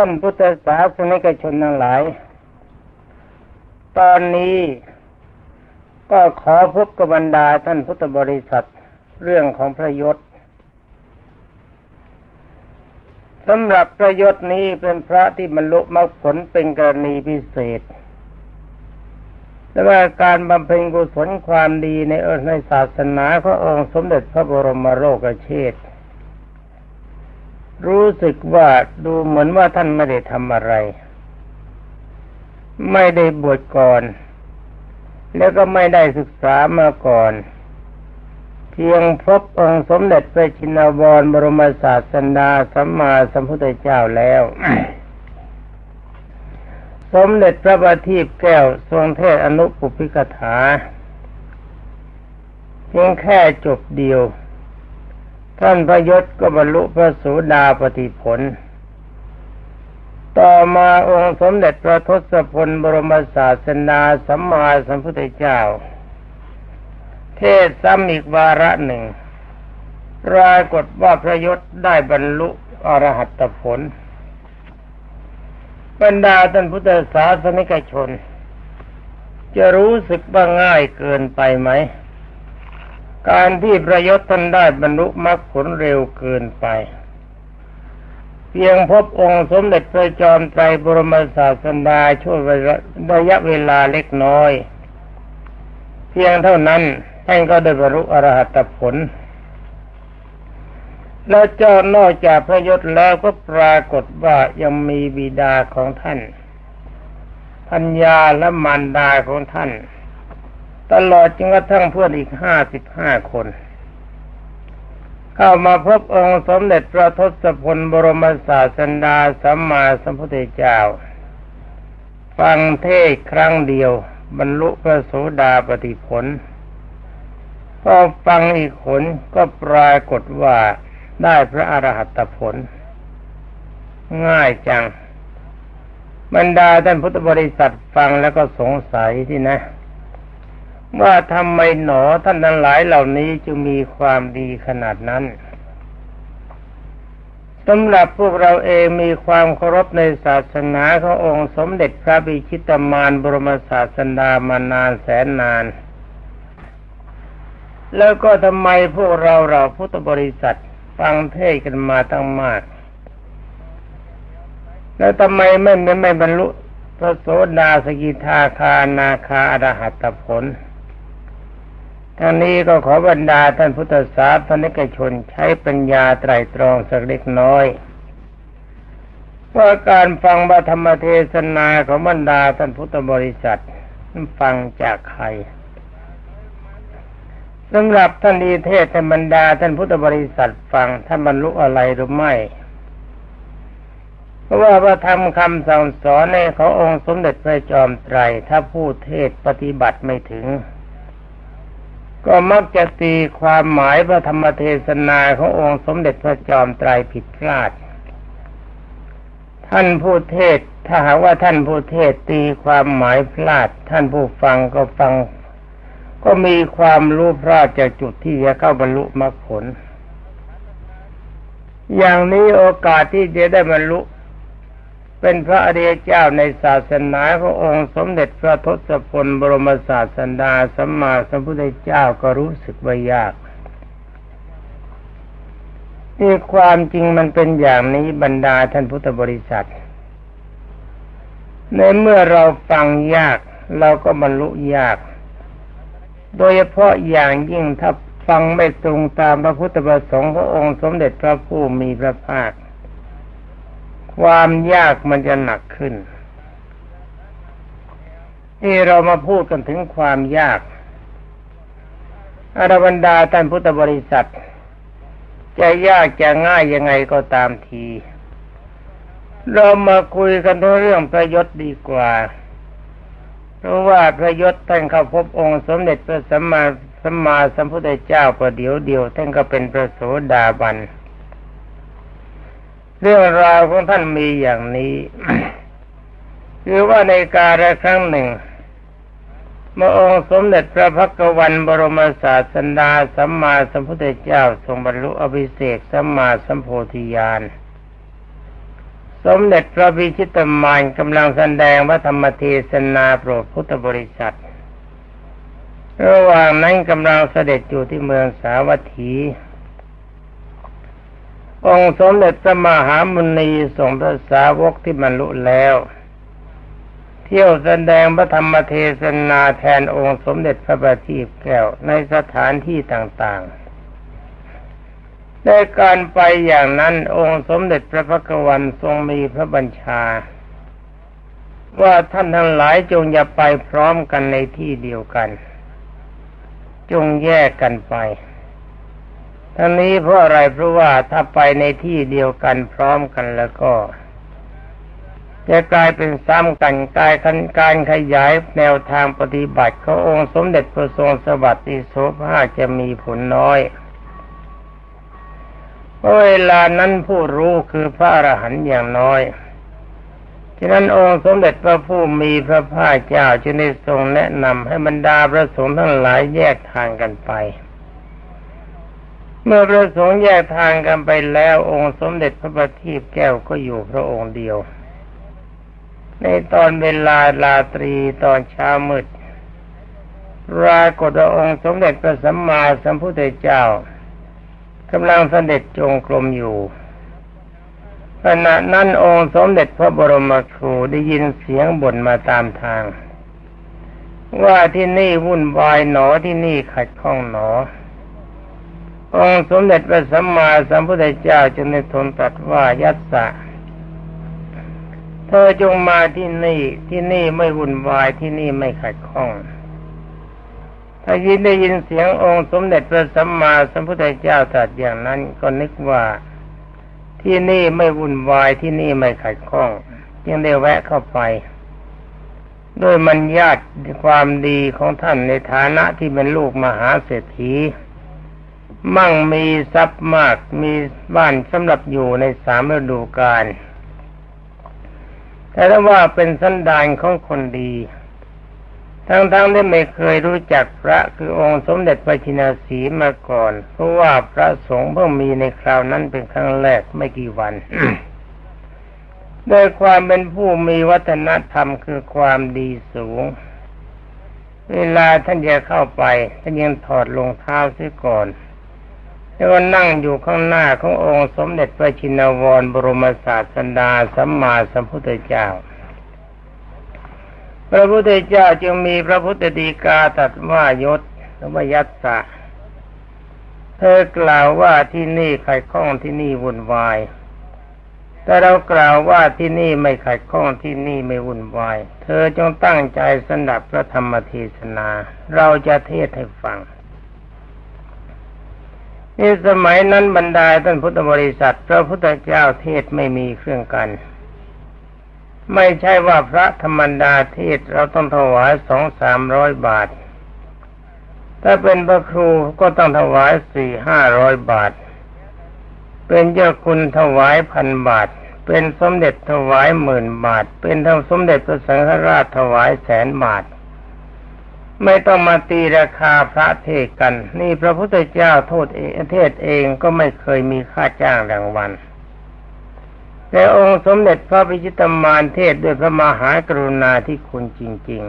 ท่านพุทธศาสนิกชนทั้งหลาย ตอนนี้ก็ขอพบกับบรรดาท่านพุทธบริษัทเรื่องของพระยศสำหรับพระยศนี้เป็นพระที่บรรลุมรรคผลเป็นกรณีพิเศษแต่ว่าการบำเพ็ญกุศลความดีในในศาสนาขององค์สมเด็จพระบรมโลกเชษ รู้สึกว่าดูเหมือนว่าท่านไม่ได้ทำอะไร ไม่ได้บวชก่อน แล้วก็ไม่ได้ศึกษามาก่อน เพียงพบองค์สมเด็จพระชินวรบรมศาสดาสัมมาสัมพุทธเจ้าแล้ว สมเด็จพระบัณฑิตแก้วทรงเทศอนุปุพิกถา เพียงแค่จบเดียว ท่านพระยศก็บรรลุพระสูดาปฏิผล ต่อมาองค์สมเด็จพระทศพลบรมศาสนาสัมมาสัมพุทธเจ้า เทศซ้ำอีกวาระหนึ่งปรากฏว่าพระยศได้บรรลุอรหัตผล บรรดาท่านพุทธศาสนิกชน จะรู้สึกว่าง่ายเกินไปไหม การที่ประยศท่านได้บรรลุมรรคผลเร็วเกินไป เพียงพบองค์สมเด็จพระจอมไตรบรมศาสดาช่วงระยะเวลาเล็กน้อย เพียงเท่านั้นท่านก็ได้บรรลุอรหัตผล แล้วเจ้านอกจากพระยศแล้วก็ปรากฏว่ายังมีบิดาของท่านพัญญาและมารดาของท่าน ตลอดจนกระทั่งเพื่อนอีกห้าสิบห้าคน เข้ามาพบองค์สมเด็จพระทศพลบรมศาสดาสัมมาสัมพุทธเจ้า ฟังเทศครั้งเดียว บรรลุพระโสดาปฏิผลพอฟังอีกขนก็ปรากฏว่าได้พระอรหัตผล ง่ายจัง บรรดาท่านพุทธบริษัทฟังแล้วก็สงสัยที่นะ ว่าทำไมหนอท่านทั้งหลายเหล่านี้จึงมีความดีขนาดนั้นสำหรับพวกเราเองมีความเคารพในศาสนาขององค์สมเด็จพระบิชิตามานบรมศาสดามานานแสนนาน แล้วก็ทำไมพวกเราเราพุทธบริษัทฟังเทศกันมาตั้งมาก แล้วทำไมไม่ไม่ไม่บรรลุพระโสดาสกิทาคานาคาอรหัตผล ทั้งนี้ก็ขอบรรดาท่านพุทธศาสนิกชนใช้ปัญญาไตรตรองสักเล็กน้อยว่าการฟังบธรรมเทศนาของบรรดาท่านพุทธบริษัทฟังจากใครสำหรับท่านดีเทศธรรดาท่านพุทธบริษัทฟังท่านบรรลุอะไรหรือไม่เพราะว่าพระธรรมคำสั่งสอนในขององค์สมเด็จพระจอมไตรถ้าผู้เทศปฏิบัติไม่ถึง ก็มักจะตีความหมายพระธรรมเทศนาขององค์สมเด็จพระจอมไตรผิดพลาด ท่านผู้เทศถ้าหากว่าท่านผู้เทศตีความหมายพลาด ท่านผู้ฟังก็ฟัง ก็มีความรู้พลาดจากจุดที่จะเข้าบรรลุมรรคผล อย่างนี้โอกาสที่จะได้บรรลุ เป็นพระอริยเจ้าในศาสนาขององค์สมเด็จพระทศพลบรมศาสดาสัมมาสัมพุทธเจ้าก็รู้สึกว่ายากที่ความจริงมันเป็นอย่างนี้บรรดาท่านพุทธบริษัท ในเมื่อเราฟังยาก เราก็บรรลุยาก โดยเฉพาะอย่างยิ่งถ้าฟังไม่ตรงตามพระพุทธประสงค์ขององค์สมเด็จพระผู้มีพระภาค ความยากมันจะหนักขึ้นที่เรามาพูดกันถึงความยากอรบรรดาท่านพุทธบริษัท จะยากจะง่ายยังไงก็ตามที เรามาคุยกันเรื่องประยชน์ดีกว่า เพราะว่าพระยศท่านเข้าพบองค์สมเด็จพระสัมมาสัมมาสัมพุทธเจ้าประเดี๋ยวเดียวท่านก็เป็นพระโสดาบันเเรื่องราวของท่านมีอย่างนี้ คือว่าในการลครั้งหนึ่งเมื่อองค์สมเด็จพระพักวันบรมศาสดาสัมมาสัมพุทธเจ้าทรงบรรลุอภิเศกสัมมาสัมโพธิญาณสมเด็จพระพิชิตมานกำลังแสดงพระธรรมเทศนาโปรดพุทธบริษัท ระหว่างนั้นกำลังเสด็จอยู่ที่เมืองสาวัตถี องค์สมเด็จพระมหามุนีทรงพระสาวกที่บรรลุแล้ว เที่ยวแสดงพระธรรมเทศนาแทนองค์สมเด็จพระบัณฑิตแก้วในสถานที่ต่างๆในการไปอย่างนั้นองค์สมเด็จพระพักวันทรงมีพระบัญชา ว่าท่านทั้งหลายจงอย่าไปพร้อมกันในที่เดียวกัน จงแยกกันไป ทั้งนี้เพราะอะไรเพราะว่าถ้าไปในที่เดียวกันพร้อมกันแล้วก็จะกลายเป็นซ้ำกันกลายการขยายแนวทางปฏิบัติขององค์สมเด็จพระทรงสวัสดิโสภาจะมีผลน้อยเพราะเวลานั้นผู้รู้คือพระอรหันต์อย่างน้อยฉะนั้นองค์สมเด็จพระผู้มีพระภาคเจ้าจึงได้ทรงแนะนำให้บรรดาพระสงฆ์ทั้งหลายแยกทางกันไป เมื่อพระสงฆ์แยกทางกันไปแล้ว องค์สมเด็จพระบัณฑิตแก้วก็อยู่พระองค์เดียว ในตอนเวลาลาตรีตอนเช้ามืดรากฏองค์สมเด็จพระสัมมาสัมพุทธเจ้ากำลังเสด็จจงกรมอยู่ขณะนั้นองค์สมเด็จพระบรมครูได้ยินเสียงบ่นมาตามทาง ว่าที่นี่วุ่นวายหนอที่นี่ขัดข้องหนอ องสมเด็จพระสัมมาสัมพุทธเจ้าจึงได้ทนตรัสว่ายัตสะ เธอจงมาที่นี่ที่นี่ไม่วุ่นวายที่นี่ไม่ขัดข้องถ้ายินได้ยินเสียงองค์สมเด็จพระสัมมาสัมพุทธเจ้าตรัสอย่างนั้นก็นึกว่าที่นี่ไม่วุ่นวายที่นี่ไม่ขัดข้องจึงได้แวะเข้าไปด้วยมันญาติความดีของท่านในฐานะที่เป็นลูกมหาเศรษฐี มั่งมีทรัพย์มากมีบ้านสำหรับอยู่ในสามฤดูกาลแต่ถ้าว่าเป็นสันดานของคนดี ทั้งๆทที่ไม่เคยรู้จักพระคือองค์สมเด็จพระชินาสีมาก่อน เพราะว่าพระสงฆ์เพิ่งมีในคราวนั้นเป็นครั้งแรกไม่กี่วันด้วยความเป็นผู้มีวัฒนธรรมคือความดีสูง เวลาท่านจะเข้าไปท่านยังถอดรองเท้าเสียก่อน แล้วก็นั่งอยู่ข้างหน้าขององค์สมเด็จพระชินวรบรมศาสดาสัมมาสัมพุทธเจ้า พระพุทธเจ้าจึงมีพระพุทธดีกาตัดว่ายศหรือว่ายัตสะเธอกล่าวว่าที่นี่ขัดข้องที่นี่วุ่นวาย แต่เรากล่าวว่าที่นี่ไม่ขัดข้องที่นี่ไม่วุ่นวาย เธอจงตั้งใจสนับพระธรรมเทศนา เราจะเทศให้ฟัง นสมัยนั้นบรรดาท่านพุทธบริษัท พระพุทธเจ้าเทศไม่มีเครื่องกัน ไม่ใช่ว่าพระธรรมดาเทศเราต้องถวายสองสามร้อยบาท ถ้าเป็นพระครูก็ต้องถวายสี่ห้าร้อยบาท เป็นเจ้าคุณถวายพันบาท เป็นสมเด็จถวายหมื่นบาท เป็นทั้งสมเด็จพระสังฆราชถวายแสนบาท ไม่ต้องมาตีราคาพระเทศกัน นี่พระพุทธเจ้าโทษเองเทศเองก็ไม่เคยมีค่าจ้างรางวัลแต่องค์สมเด็จพระพิชิตมารเทศด้วยพระมหากรุณาที่คุณจริง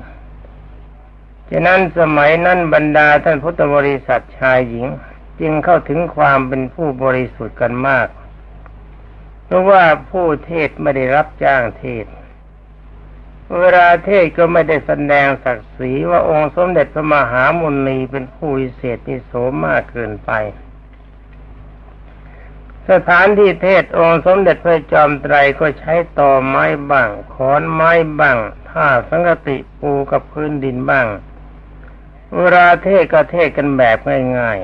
ๆ ฉะนั้นสมัยนั้นบรรดาท่านพุทธบริษัทชายหญิง จึงเข้าถึงความเป็นผู้บริสุทธิ์กันมาก เพราะว่าผู้เทศไม่ได้รับจ้างเทศ เวลาเทศก็ไม่ได้แสดงศักดิ์ศรีว่าองค์สมเด็จพระมหามุนีเป็นผู้วิเศษนิโสมากเกินไป สถานที่เทศองค์สมเด็จพระจอมไตรก็ใช้ต่อไม้บ้างขอนไม้บ้างท่าสังกติปูกับพื้นดินบ้าง เวลาเทศก็เทศกันแบบง่าย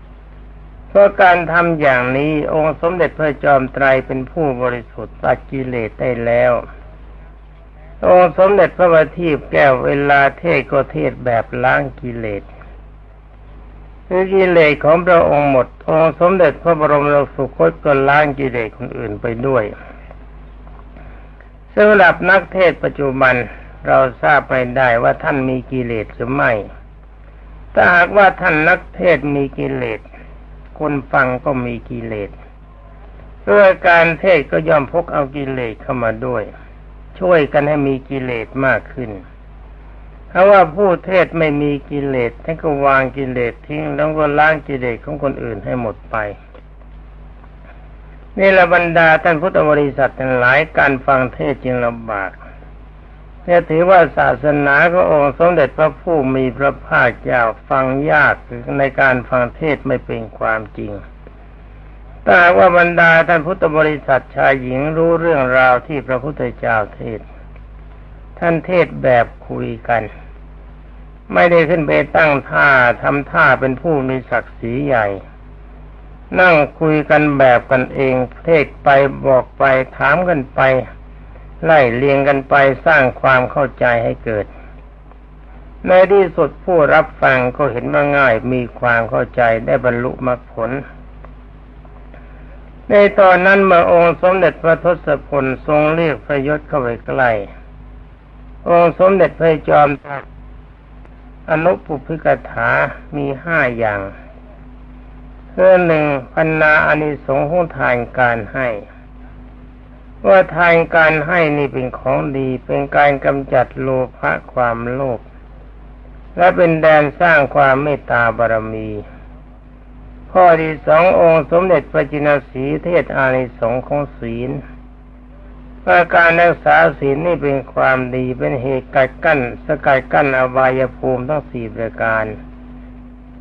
ๆเพราะการทำอย่างนี้องค์สมเด็จพระจอมไตรเป็นผู้บริสุทธิ์ตัดกิเลสได้แล้ว องสมเด็จพระบัณฑิตแก้วเวลาเทศก็เทศแบบล้างกิเลสคือกิเลสของพระองค์หมด องสมเด็จพระบรมโลกสุคตก็ล้างกิเลสคนอื่นไปด้วยสำหรับนักเทศปัจจุบันเราทราบไม่ได้ว่าท่านมีกิเลสหรือไม่ ถ้าหากว่าท่านนักเทศมีกิเลส คนฟังก็มีกิเลสด้วยการเทศก็ย่อมพกเอากิเลสเข้ามาด้วย ช่วยกันให้มีกิเลสมากขึ้นถ้าะว่าผู้เทศไม่มีกิเลสท่านก็วางกิเลสทิ้งแล้วก็ล้างกิเลสของคนอื่นให้หมดไปนี่ละบรรดาท่านพุทธบริษัททั้งหลายการฟังเทศจึงลำบากเนี่ยถือว่าศาสนาขององค์สมเด็จพระผู้มีพระภาคเจ้าฟังยากในการฟังเทศไม่เป็นความจริง แต่ว่าบรรดาท่านพุทธบริษัทชายหญิงรู้เรื่องราวที่พระพุทธเจ้าเทศ ท่านเทศแบบคุยกัน ไม่ได้ขึ้นไปตั้งท่าทำท่าเป็นผู้มีศักดิ์ศรีใหญ่ นั่งคุยกันแบบกันเอง เทศไปบอกไปถามกันไป ไล่เลียงกันไปสร้างความเข้าใจให้เกิด ในที่สุดผู้รับฟังก็เห็นว่าง่ายมีความเข้าใจได้บรรลุมรรคผล ในตอนนั้นเมื่อองค์สมเด็จพระทศพลทรงเรียกพระยศเข้าไปใกล้ องค์สมเด็จพระจอมตรัสอนุปุพิกถามีห้าอย่างเรื่องหนึ่งพันนาอานิสงส์ของทานการให้ ว่าทานการให้นี่เป็นของดี เป็นการกำจัดโลภะความโลภและเป็นแดนสร้างความเมตตาบารมี ข้อที่สององค์สมเด็จพระจินสีเทศอานิสงส์ของศีลว่าการรักษาศีลนี่เป็นความดีเป็นเหตุกัดกั้น สกัดกั้นอบายภูมิทั้งสี่ประการ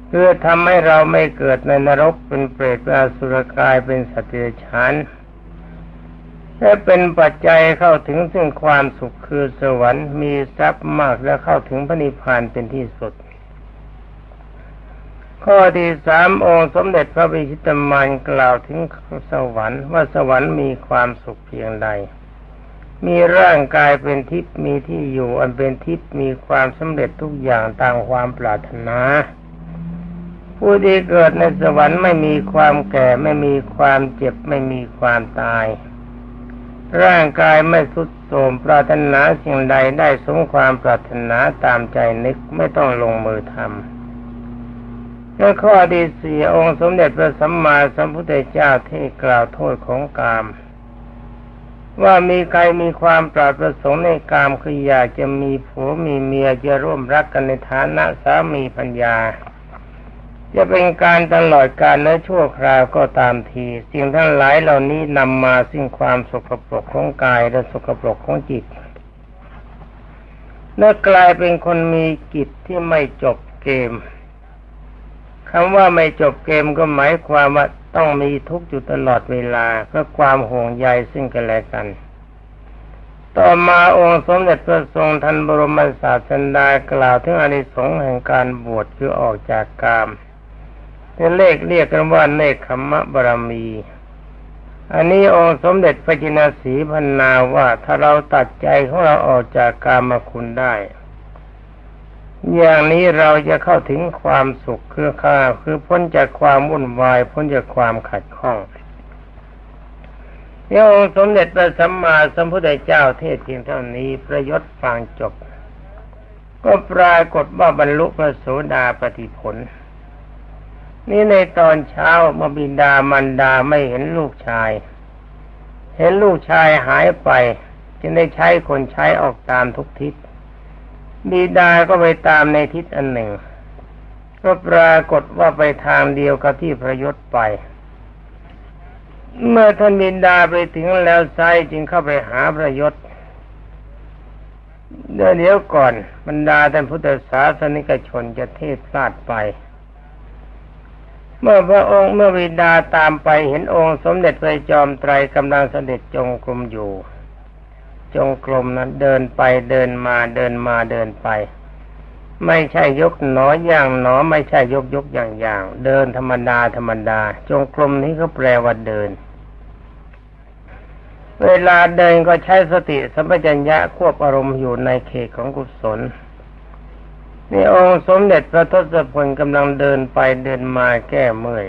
เพื่อทำให้เราไม่เกิดในนรกเป็นเปรตเป็นอสุรกายเป็นสัตว์เดรัจฉานและเป็นปัจจัยเข้าถึงซึ่งความสุขคือสวรรค์มีทรัพย์มากและเข้าถึงพระนิพพานเป็นที่สุด ข้อที่สามองค์สมเด็จพระบิชิตมานกล่าวถึงสวรรค์ว่าสวรรค์มีความสุขเพียงใด มีร่างกายเป็นทิพย์มีที่อยู่อันเป็นทิพย์มีความสำเร็จทุกอย่างตามความปรารถนา ผู้ที่เกิดในสวรรค์ไม่มีความแก่ไม่มีความเจ็บไม่มีความตาย ร่างกายไม่ทุดโทรมปรารถนาสิ่งใดได้สมความปรารถนาตามใจนึกไม่ต้องลงมือทำ และข้อที่สี่องค์สมเด็จพระสัมมาสัมพุทธเจ้าที่กล่าวโทษของกาม ว่ามีใครมีความปรารประสงค์ในกามคืออยากจะมีผัวมีเมียจะร่วมรักกันในฐานะสามีปัญญา จะเป็นการตลอดการและชั่วคราวก็ตามที สิ่งทั้งหลายเหล่านี้นำมาซึ่งความสกปรกของกายและสกปรกของจิตเมื่อกลายเป็นคนมีกิจที่ไม่จบเกม คำว่าไม่จบเกมก็หมายความว่าต้องมีทุกข์อยู่ตลอดเวลาเพื่อความห่วงใยซึ่งกันและกัน ต่อมาองค์สมเด็จพระทรงทันบรมศาสดากล่าวถึงอนิสงส์แห่งการบวชคือออกจากกามเป็นเลขเรียกกันว่าเนคขมะบารมี อันนี้องค์สมเด็จพระจินสีพันนาว่าถ้าเราตัดใจของเราออกจากกามคุณได้ อย่างนี้เราจะเข้าถึงความสุขคือค่าคือพ้นจากความวุ่นวาย พ้นจากความขัดข้องเองค์สมเด็จพระสัมมาสัมพุทธเจ้าเทศเพียงเท่านี้ประยศฟังจบ ก็ปรากฏว่าบรรลุพระโสดาปฏิผล นี่ในตอนเช้ามื่อบินดามันดาไม่เห็นลูกชาย เห็นลูกชายหายไปจึงได้ใช้คนใช้ออกตามทุกทิศ บิดาก็ไปตามในทิศอันหนึ่ง ก็ปรากฏว่าไปทางเดียวกับที่พระยศไป เมื่อท่านบิดาไปถึงแล้วไซจึงเข้าไปหาพระยศเดี๋ยวเดี๋ยวก่อนบรรดาท่านพุทธศาสนิกชนจะเทศพลาดไป เมื่อพระองค์เมื่อวิดาตามไปเห็นองค์สมเด็จพระจอมไตรกำลังเสด็จจงกรมอยู่ จงกรมนั้นเดินไปเดินมาเดินมาเดินไป ไม่ใช่ยกหนออย่างหนอ ไม่ใช่ยกยกอย่างอย่าง เดินธรรมดาธรรมดา จงกรมนี้ก็แปลว่าเดิน เวลาเดินก็ใช้สติสัมปชัญญะควบอารมณ์อยู่ในเขตของกุศลนี่องค์สมเด็จพระทศพลกำลังเดินไปเดินมาแก้เมื่อย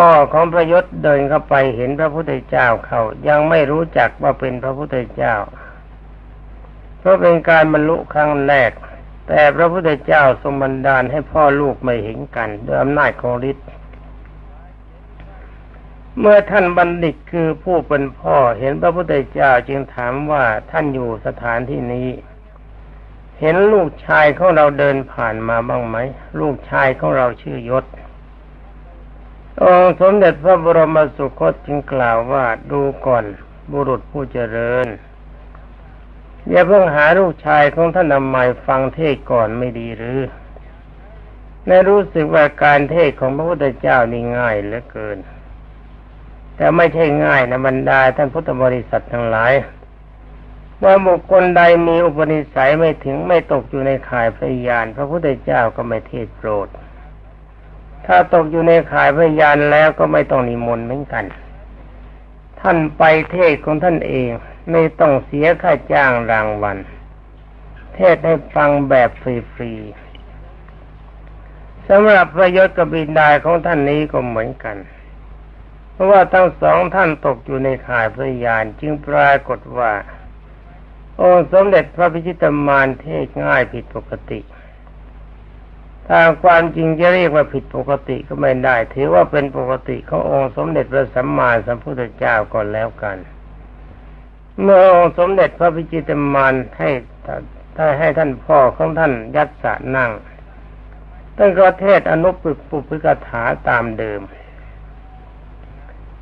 พ่อของพระยศเดินเข้าไปเห็นพระพุทธเจ้าเขายังไม่รู้จักว่าเป็นพระพุทธเจ้า เพราะเป็นการบรรลุครั้งแรก แต่พระพุทธเจ้าทรงบันดาลให้พ่อลูกไม่เห็นกันด้วยอำนาจของฤทธิ์เมื่อท่านบัณฑิตคือผู้เป็นพ่อเห็นพระพุทธเจ้าจึงถามว่าท่านอยู่สถานที่นี้ เห็นลูกชายของเราเดินผ่านมาบ้างไหมลูกชายของเราชื่อยศ องสมเด็จพระบรมสุคตจึงกล่าวว่าดูก่อนบุรุษผู้เจริญ อย่าเพิ่งหาลูกชายของท่านนำมาฟังเทศก่อนไม่ดีหรือในรู้สึกว่าการเทศของพระพุทธเจ้านี่ง่ายเหลือเกิน แต่ไม่ใช่ง่ายนะบรรดาท่านพุทธบริษัททั้งหลายว่าบุคคลใดมีอุปนิสัยไม่ถึงไม่ตกอยู่ในข่ายพยานพระพุทธเจ้าก็ไม่เทศโปรด ถ้าตกอยู่ในข่ายพยานแล้วก็ไม่ต้องนิมนต์เหมือนกัน ท่านไปเทศของท่านเองไม่ต้องเสียค่าจ้างรางวัล เทศให้ฟังแบบฟรีๆสำหรับพระยศกบินดาของท่านนี้ก็เหมือนกัน เพราะว่าทั้งสองท่านตกอยู่ในข่ายพยานจึงปรากฏว่า องค์สมเด็จพระพิชิตมารเทศง่ายผิดปกติ ทางความจริงจะเรียกว่าผิดปกติก็ไม่ได้ ถือว่าเป็นปกติขององค์สมเด็จพระสัมมาสัมพุทธเจ้าก่อนแล้วกัน เมื่อองค์สมเด็จพระพิจิตรมารให้ถ้าให้ท่านพ่อของท่านยัดสะนั่งท่านก็เทศอนุปุปุพิกถาตามเดิม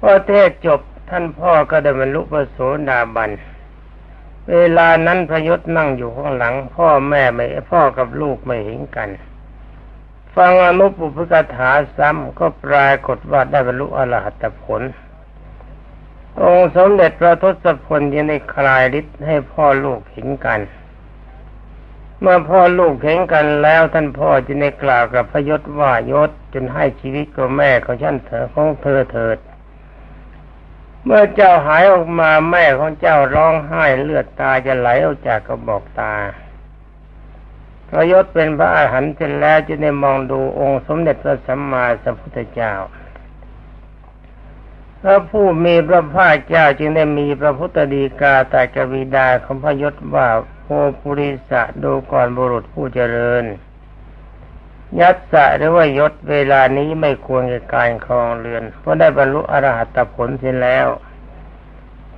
พอเทศจบท่านพ่อก็ได้บรรลุพระโสดาบัน เวลานั้นพระยศนั่งอยู่ข้างหลัง พ่อแม่ไม่พ่อกับลูกไม่เห็นกัน ฟังอนุปุพกถาซ้ำก็ปรากฏว่าได้บรรลุอรหัตผล องค์สมเด็จพระทศพลยังได้คลายฤทธิ์ให้พ่อลูกเห็นกัน เมื่อพ่อลูกเห็นกันแล้วท่านพ่อจึงได้กล่าวกับพยศว่ายศจนให้ชีวิตกับแม่ของฉันเถอของเธอเถิด เมื่อเจ้าหายออกมาแม่ของเจ้าร้องไห้เลือดตาจะไหลออกจากกระบอกตา พระยศเป็นพระอาหารเสร็จแล้วจึงได้มองดูองค์สมเด็จพระสัมมาสัมพุทธเจ้า พระผู้มีพระภาคเจ้าจึงได้มีพระพุทธดีกาแต่กวีดาของพระยศว่าโอปุริสะดูก่อนบุรุษผู้เจริญ ยัตสะหรือว่ายศเวลานี้ไม่ควรแก่การครองเรือน เพราะได้บรรลุอรหัตผลเสร็จแล้ว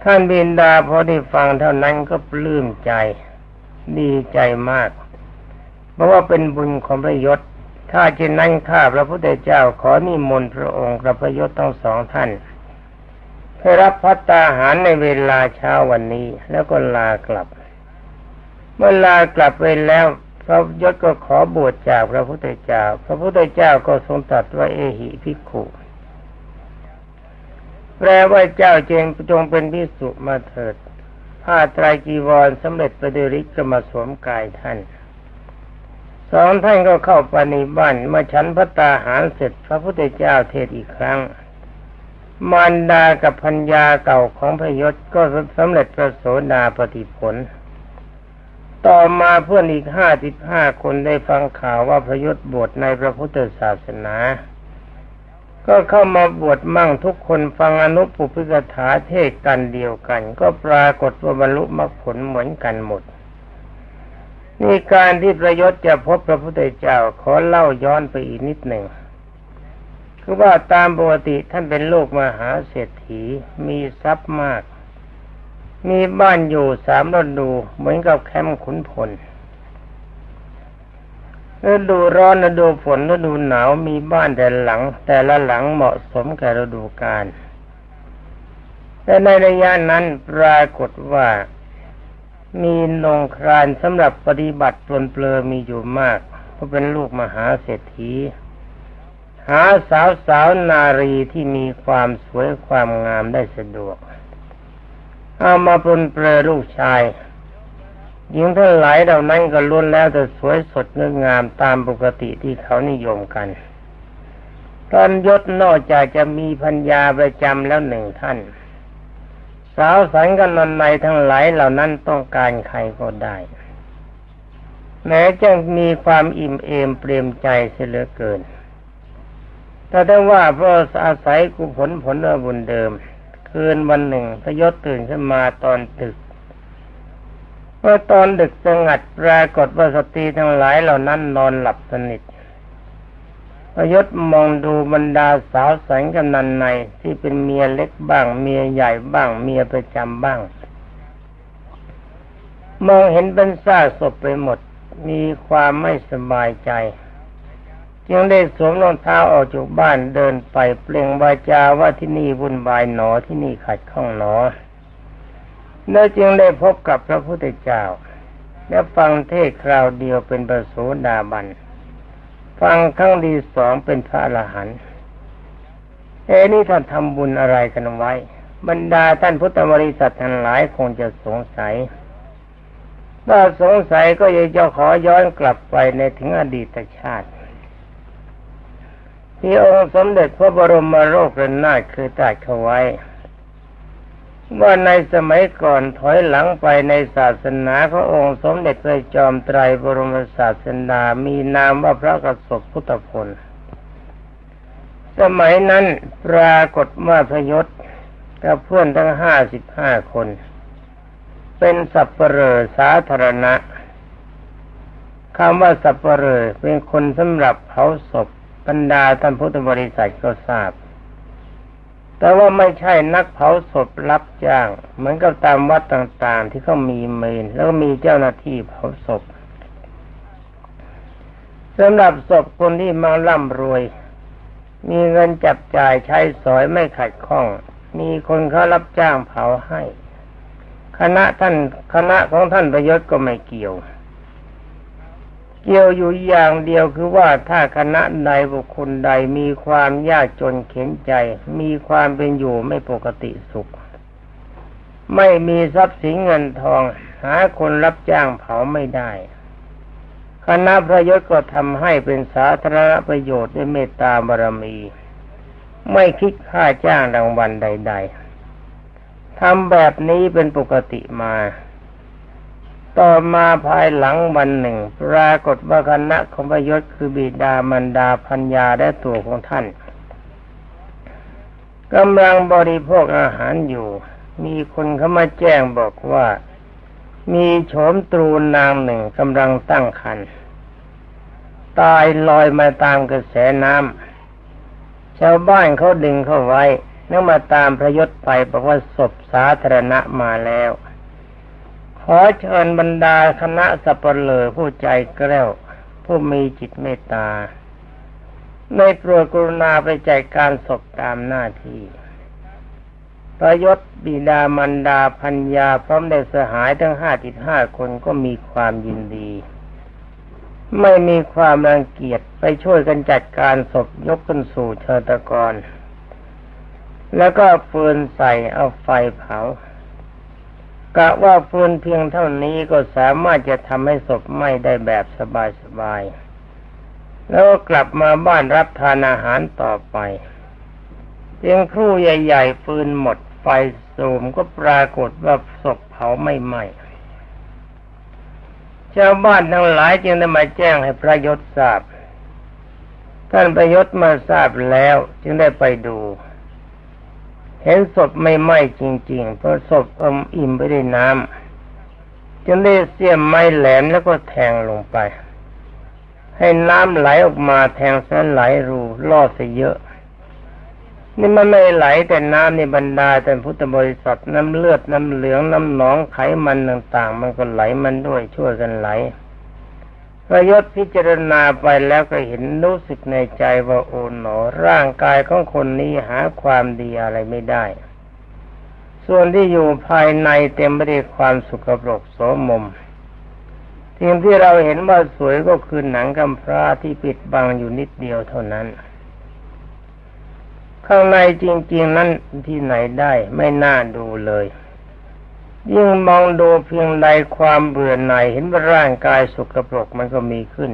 ท่านบินดาพอได้ฟังเท่านั้นก็ปลื้มใจ ดีใจมาก เพราะว่าเป็นบุญของพระยศ ถ้าเช่นนั้นข้าพระพุทธเจ้าขอนิมนต์พระองค์กับพระยศทั้งสองท่านเพื่อรับพัตตาหารในเวลาเช้าวันนี้แล้วก็ลากลับ เมื่อลากลับไปแล้วพระยศก็ขอบวชจากพระพุทธเจ้า พระพุทธเจ้าก็ทรงตรัสว่าเอหิภิกขุแปลว่าเจ้าเจงจงเป็นพิสุมาเถิด ผ้าตรายจีวรสำเร็จประเดริกก็มาสวมกายท่าน สองท่านก็เข้าปณิบัติมาฉันพระตาหารเสร็จพระพุทธเจ้าเทศอีกครั้ง มารดากับพัญญาเก่าของพยศก็สำเร็จพระโสดาปฏิผล ต่อมาเพื่อนอีกห้าสิบห้าคนได้ฟังข่าวว่าพยศบวชในพระพุทธศาสนา ก็เข้ามาบวชมั่งทุกคนฟังอนุปุพิกถาเทศกันเดียวกัน ก็ปรากฏว่าบรรลุมรรคผลเหมือนกันหมด นี่การที่ประยศจะพบพระพุทธเจ้าขอเล่าย้อนไปอีกนิดหนึ่งคือว่าตามปกติท่านเป็นโลกมหาเศรษฐีมีทรัพย์มาก มีบ้านอยู่สามฤดู เหมือนกับแคมป์ขุนพลฤดูร้อนฤดูฝนฤดูหนาวมีบ้านแต่หลัง แต่ละหลังเหมาะสมกับฤดูกาลแต่ในระยะนั้นปรากฏว่า มีนงครานสำหรับปฏิบัติปลนเปลือมีอยู่มาก เพราะเป็นลูกมหาเศรษฐี หาสาวสาวนารีที่มีความสวยความงามได้สะดวก เอามาปลนเปลือลูกชายหญิงทั้งหลายเหล่านั้นก็ล้วนแล้วแต่สวยสดงดงามตามปกติที่เขานิยมกัน ตอนยศนอกจากจะมีพัญญาประจำแล้วหนึ่งท่าน สาวสันกันนนในทั้งหลายเหล่านั้นต้องการใครก็ได้ แม้จะมีความอิ่มเอมเปลี่ยมใจเสียเหลือเกิน แต่ถ้าว่าเพราะอาศัยกุผลผลบุญเดิม คืนวันหนึ่งพยศตื่นขึ้นมาตอนดึกเมื่อตอนดึกสงัดปรากฏว่าสตรีทั้งหลายเหล่านั้นนอนหลับสนิท พยศมองดูบรรดาสาวแสงกำนันในที่เป็นเมียเล็กบ้าง เมียใหญ่บ้าง เมียประจำบ้าง มองเห็นเป็นซากศพไปหมด มีความไม่สบายใจ จึงได้สวมรองเท้าออกจากบ้านเดินไปเปล่งวาจาว่าที่นี่วุ่นวายหนอที่นี่ขัดข้องหนอแล้วจึงได้พบกับพระพุทธเจ้า และฟังเทศคราวเดียวเป็นประโสดาบัน ฟังครั้งดีสองเป็นพระอรหันต์เอ้นี่ท่านทำบุญอะไรกันไว้ บรรดาท่านพุทธบริษัททั้งหลายคงจะสงสัยถ้าสงสัยก็ยากจะขอย้อนกลับไปในถึงอดีตชาติ ที่องค์สมเด็จพระบรมโรคระนาถคือตัดเขาไว้ ว่าในสมัยก่อนถอยหลังไปในศาสนาขององค์สมเด็จพระจอมไตรบรมศาสดามีนามว่าพระกสบพุทธพล สมัยนั้นปรากฏว่าพยศกับเพื่อนทั้งห้าสิบห้าคน เป็นสัพเปลอสาธารณะคำว่าสัพเปลอเป็นคนสำหรับเผาศพบรรดาท่านพุทธบริษัทก็ทราบ แต่ว่าไม่ใช่นักเผาศพรับจ้าง เหมือนกับตามวัดต่างๆ ที่เขามีเมน แล้วมีเจ้าหน้าที่เผาศพสำหรับศพคนที่มาร่ำรวย มีเงินจับจ่ายใช้สอยไม่ขัดข้อง มีคนเขารับจ้างเผาให้ คณะท่านคณะของท่านประยศก็ไม่เกี่ยว เกี่ยวอยู่อย่างเดียวคือว่าถ้าคณะใดบุคคลใดมีความยากจนเข็นใจ มีความเป็นอยู่ไม่ปกติสุข ไม่มีทรัพย์สินเงินทอง หาคนรับจ้างเผาไม่ได้ คณะพระยศก็ทำให้เป็นสาธารณประโยชน์ด้วยเมตตาบารมี ไม่คิดค่าจ้างรางวัลใด ๆทำแบบนี้เป็นปกติมา ต่อมาภายหลังวันหนึ่ง ปรากฏว่าคณะของพยศคือบิดามันดาพัญญาและตัวของท่านกำลังบริโภคอาหารอยู่ มีคนเข้ามาแจ้งบอกว่า มีโฉมตรูนางหนึ่งกำลังตั้งครรภ์ตายลอยมาตามกระแสน้ำชาวบ้านเขาดึงเข้าไว้นั่งมาตามพระยศไปบอกว่าศพสาธารณะมาแล้ว ขอเชิญบรรดาคณะสัปเหร่อผู้ใจแกล้วผู้มีจิตเมตตาในโปรดกรุณาไปจัดการศพตามหน้าที่ ประยศบิดามันดาพัญญาพร้อมได้สหายทั้งห้าจิตห้าคนก็มีความยินดี ไม่มีความรังเกียจไปช่วยกันจัดการศพยกขึ้นสู่เชิตะกร แล้วก็ฟืนใส่เอาไฟเผา กะว่าฟืนเพียงเท่านี้ก็สามารถจะทำให้ศพไหม้ได้แบบสบายๆ แล้วกลับมาบ้านรับทานอาหารต่อไปเพียงครู่ใหญ่ ๆ ฟืนหมดไฟสูมก็ปรากฏว่าศพเผาไม่ไหม้ชาวบ้านทั้งหลายจึงได้มาแจ้งให้พระยศทราบ ท่านประยศมาทราบแล้วจึงได้ไปดู เห็นศพไม่ไหม้จริงๆ เพราะศพอมอิ่มไปด้วยน้ำจึงได้เสียมไม้แหลมแล้วก็แทงลงไป ให้น้ำไหลออกมาแทงเส้นไหลรูล่อเสียเยอะ นี่มันไม่ไหลแต่น้ำในบรรดาแต่พุทธบริษัทน้ำเลือดน้ำเหลืองน้ำหนองไขมันต่างๆ มันก็ไหลมันด้วยช่วยกันไหล พระยศพิจารณาไปแล้วก็เห็นรู้สึกในใจว่าโอ๋หนอ ร่างกายของคนนี้หาความดีอะไรไม่ได้ ส่วนที่อยู่ภายในเต็มไปด้วยความสุขปรกโสมมสิ่งที่เราเห็นว่าสวยก็คือหนังกำพร้าที่ปิดบังอยู่นิดเดียวเท่านั้น ข้างในจริง ๆ นั้นที่ไหนได้ไม่น่าดูเลย ยิ่งมองดูเพียงใดความเบื่อหน่ายเห็นว่าร่างกายสุกปรกมันก็มีขึ้น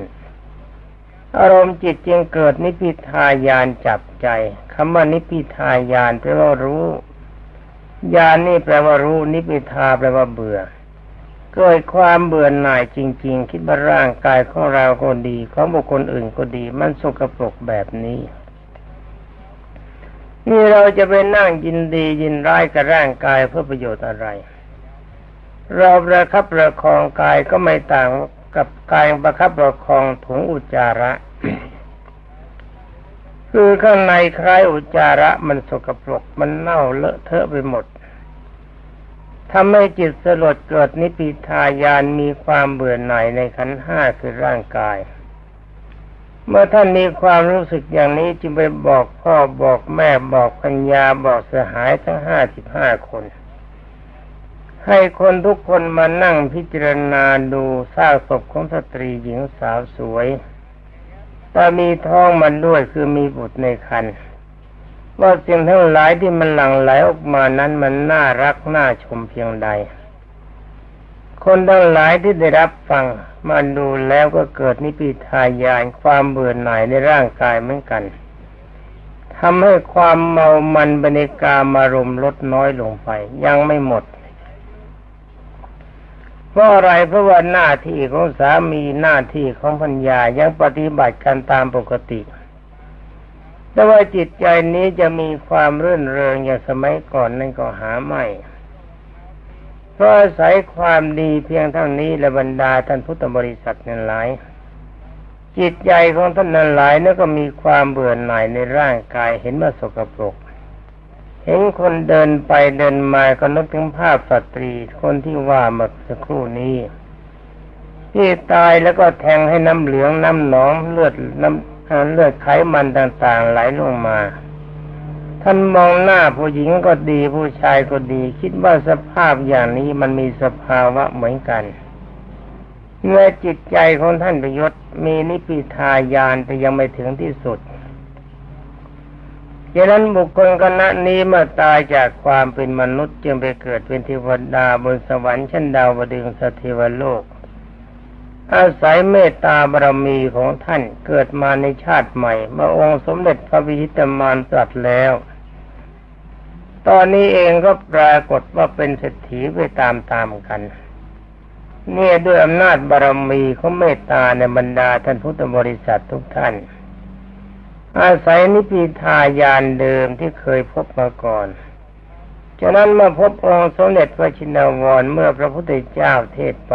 อารมณ์จิตจึงเกิดนิพิทายานจับใจคำว่านิพิทายานแปลว่ารู้ยานนี่แปลว่ารู้นิพิทาแปลว่าเบื่อ เกิดความเบื่อหน่ายจริง ๆ คิดว่าร่างกายของเราก็ดีของบุคคลอื่นก็ดี มันสกปรกแบบนี้นี่เราจะไปนั่งยินดียินร้ายกับร่างกายเพื่อประโยชน์อะไร เราประคับประคองกายก็ไม่ต่างกับกายประคับประคองถุงอุจจาระ คือข้างในคล้ายอุจจาระมันสกปรกมันเน่าเลอะเทอะไปหมดทำให้จิตสลดเกิดนิพิทายานมีความเบื่อหน่ายในขันห้าคือร่างกาย เมื่อท่านมีความรู้สึกอย่างนี้จึงไปบอกพ่อบอกแม่บอกปัญญาบอกสหายทั้งห้าสิบห้าคน ให้คนทุกคนมานั่งพิจารณาดูซากศพของสตรีหญิงสาวสวยแต่มีท้องมันด้วยคือมีบุตรในครรภ์ว่าสิ่งทั้งหลายที่มันหลั่งไหลออกมานั้นมันน่ารักน่าชมเพียงใด คนทั้งหลายที่ได้รับฟังมาดูแล้วก็เกิดนิพิทายานความเบื่อหน่ายในร่างกายเหมือนกันทำให้ความเมามันบรรยากามารมลดน้อยลงไป ยังไม่หมด เพราะอะไรเพราะว่าหน้าที่ของสามีหน้าที่ของพัญญายังปฏิบัติกันตามปกติ แต่ว่าจิตใจนี้จะมีความรื่นเริงอย่างสมัยก่อนนั่นก็หาไม่เพราะอาศัยความดีเพียงเท่านี้และบรรดาท่านพุทธบริษัทนั้นหลาย จิตใจของท่านนั้นหลายนั่นก็มีความเบื่อหน่ายในร่างกายเห็นว่าสกปรก เห็นคนเดินไปเดินมาก็นึกถึงภาพสตรี คนที่ว่าเมื่อสักครู่นี้ ที่ตายแล้วก็แทงให้น้ำเหลืองน้ำหนองเลือดน้ำเลือดไขมันต่างๆ ไหลลงมา ท่านมองหน้าผู้หญิงก็ดีผู้ชายก็ดี คิดว่าสภาพอย่างนี้มันมีสภาวะเหมือนกันเมื่อจิตใจของท่านประยศมีนิพิทายานแต่ยังไม่ถึงที่สุด ดังนั้นบุคคลคณะนี้เมื่อตายจากความเป็นมนุษย์จึงไปเกิดเป็นเทวดาบนสวรรค์ชั้นดาวดึงสถิวโลก อาศัยเมตตาบารมีของท่านเกิดมาในชาติใหม่เมื่อองค์สมเด็จพระวิชิตมารตรัสแล้ว ตอนนี้เองก็ปรากฏว่าเป็นเศรษฐีไปตามๆกันเนี่ยด้วยอำนาจบารมีของเมตตาในบรรดาท่านพุทธบริษัททุกท่าน อาศัยนิพิทายานเดิมที่เคยพบมาก่อนฉะนั้นเมื่อพบองค์สมเด็จพระชินวรเมื่อพระพุทธเจ้าเทศไป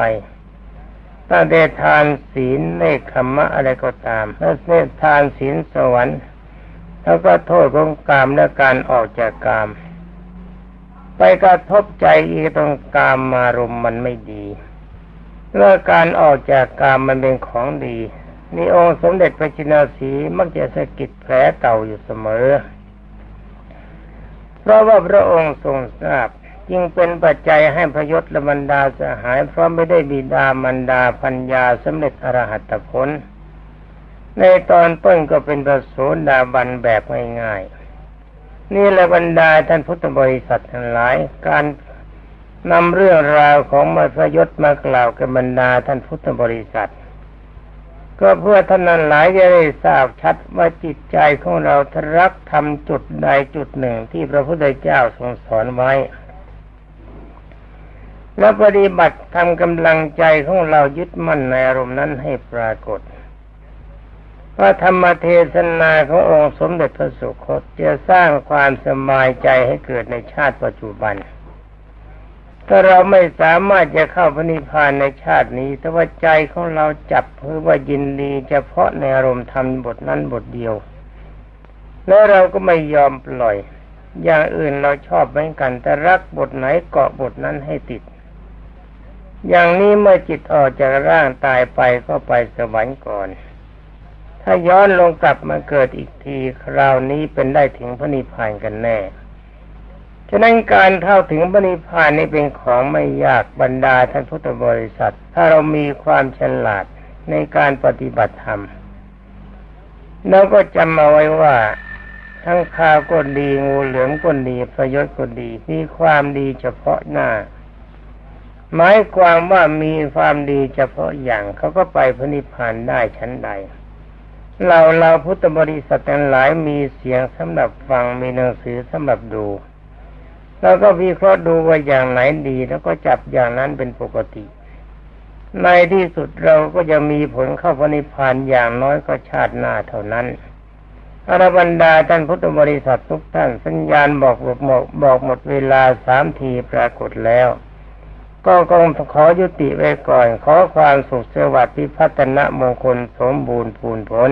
ตั้งแต่ทานศีลเนคขมะอะไรก็ตามถ้าเนทานศีลสวรรค์แล้วก็โทษของกามและการออกจากกาม ไปกระทบใจอีกตรงกามมารมมันไม่ดีเมื่อการออกจากกามมันเป็นของดี นี่องค์สมเด็จพระจินาสีมักจะสะกิดแผลเก่าอยู่เสมอ เพราะว่าพระองค์ทรงทราบจึงเป็นปัจจัยให้พยศและบรรดาสหายเพราะไม่ได้บิดามันดาพัญญาสำเร็จอรหัตผล ในตอนต้นก็เป็นประโสดาบันแบบง่ายๆ นี่แหละบรรดาท่านพุทธบริษัททั้งหลาย การนำเรื่องราวของมาพยศมากล่าวกับบรรดาท่านพุทธบริษัท ก็เพื่อท่านนั้นหลายจะได้ทราบชัดว่าจิตใจของเราทรักทำจุดใดจุดหนึ่งที่พระพุทธเจ้าทรงสอนไว้ และปฏิบัติทำกำลังใจของเรายึดมั่นในอารมณ์นั้นให้ปรากฏว่าธรรมเทศนาขององค์สมเด็จพระสุคตจะสร้างความสบายใจให้เกิดในชาติปัจจุบัน ถ้าเราไม่สามารถจะเข้าพระนิพพานในชาตินี้ แต่ว่าใจของเราจับเพื่อว่ายินดีเฉพาะในอารมณ์ทำบทนั้นบทเดียว แล้วเราก็ไม่ยอมปล่อย อย่างอื่นเราชอบเหมือนกัน แต่รักบทไหนเกาะบทนั้นให้ติด อย่างนี้เมื่อจิตออกจากร่างตายไปก็ไปสวรรค์ก่อน ถ้าย้อนลงกลับมาเกิดอีกทีคราวนี้เป็นได้ถึงพระนิพพานกันแน่ ฉะนั้นการเข้าถึงพระนิพานนี้เป็นของไม่ยากบรรดาท่านพุทธบริษัท ถ้าเรามีความฉลาดในการปฏิบัติธรรมแล้วก็จำเอาไว้ว่าทั้งข้าวก็ดีงูเหลือมก็ดีประยชน์ก็ดีมีความดีเฉพาะหน้า หมายความว่ามีความดีเฉพาะอย่างเขาก็ไปพระนิพพานได้ชั้นใด เราเราพุทธบริษัททั้งหลายมีเสียงสำหรับฟังมีหนังสือสำหรับดู เราก็วิเคราะห์ดูว่าอย่างไหนดี แล้วก็จับอย่างนั้นเป็นปกติ ในที่สุดเราก็จะมีผลเข้าพระนิพพานอย่างน้อยก็ชาติหน้าเท่านั้นอรบรรดาท่านพุทธบริษัททุกท่านสัญญาณบอกบอกบอกหมดเวลาสามทีปรากฏแล้ว ก็คงขอยุติไว้ก่อน ขอความสุขสวัสดิ์พิพัฒนะมงคลสมบูรณ์ผลผล